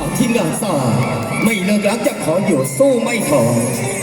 สานที่งานสาไม่เลิกรักจะขออยู่สู้ไม่ถอย